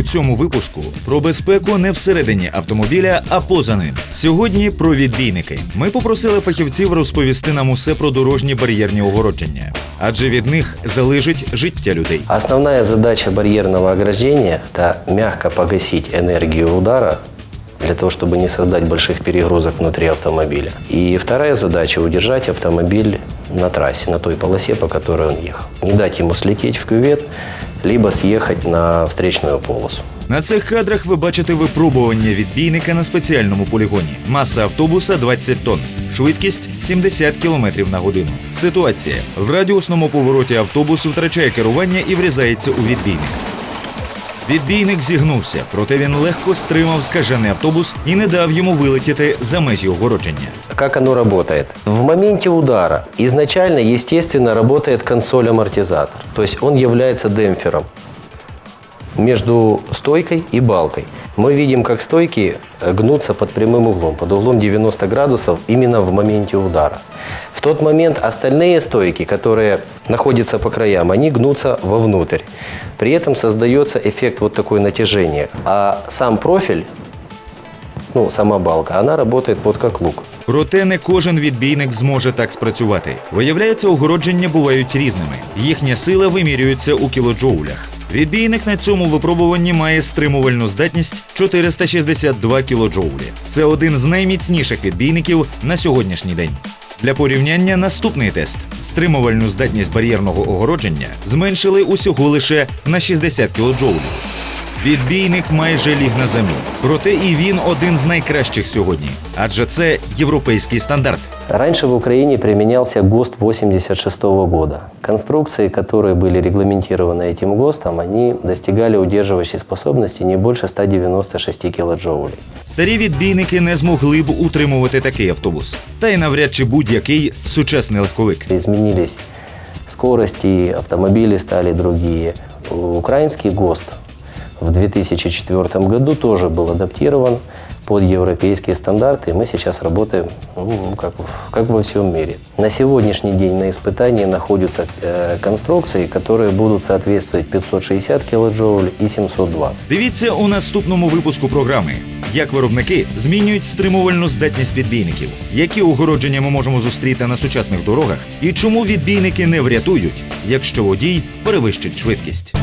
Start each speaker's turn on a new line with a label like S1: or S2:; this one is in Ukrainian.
S1: У цьому випуску про безпеку не всередині автомобіля, а поза ним. Сьогодні про відбійники. Ми попросили фахівців розповісти нам усе про дорожні бар'єрні огородження, адже від них залежить життя людей.
S2: Основная задача барьерного ограждения – это мягко погасить энергию удара для того, чтобы не создать больших перегрузок внутри автомобиля. И вторая задача – удержать автомобиль на трассе, на той полосе, по которой он ехал. Не дать ему слететь в кювет, либо съехать на встречную полосу.
S1: На цих кадрах ви бачите випробування відбійника на спеціальному полігоні. Маса автобуса 20 тонн. Швидкість 70 км на годину. Ситуація в радіусному повороті автобус втрачає керування і врізається у відбійник. Відбійник зігнувся, проте він легко стримав скажений автобус і не дав йому вилетіти за межі огородження.
S2: Как оно работает? В моменте удара изначально, естественно, работает консоль-амортизатор. То есть он является демпфером между стойкой и балкой. Мы видим, как стойки э, гнутся под прямым углом, под углом 90 градусов именно в моменте удара. В тот момент остальные стойки, которые находятся по краям, они гнутся вовнутрь. При этом создается эффект вот такое натяжение. А сам профиль, ну, сама балка, она работает вот как лук.
S1: Проте не кожен відбійник зможе так спрацювати. Виявляється, огородження бувають різними. Їхня сила вимірюється у кілоджоулях. Відбійник на цьому випробуванні має стримувальну здатність 462 кілоджоулі. Це один з найміцніших відбійників на сьогоднішній день. Для порівняння наступний тест. Стримувальну здатність бар'єрного огородження зменшили усього лише на 60 кілоджоулів. Відбійник майже ліг на землю. Проте і він один з найкращих сьогодні, адже це європейський стандарт.
S2: Раньше в Украине применялся ГОСТ 86 года. Конструкции, которые были регламентированы этим ГОСТом, они достигали удерживающей способности не больше 196 килоджоулей.
S1: Старі відбійники не змогли б утримувати такий автобус, та й навряд чи будь-який сучасний легковик.
S2: Изменились скорости, автомобили стали другие. Украинский ГОСТ в 2004 году тоже был адаптирован под европейские стандарты. и Мы сейчас работаем ну, как, в- как во всем мире. На сегодняшний день на испытании находятся э, конструкции, которые будут соответствовать 560 килоджоуль и 720.
S1: Дивіться у наступному випуску програми, як виробники змінюють стримувальну здатність відбійників, які огородження ми можемо зустріти на сучасних дорогах, і чому відбійники не врятують, якщо водій перевищить швидкість.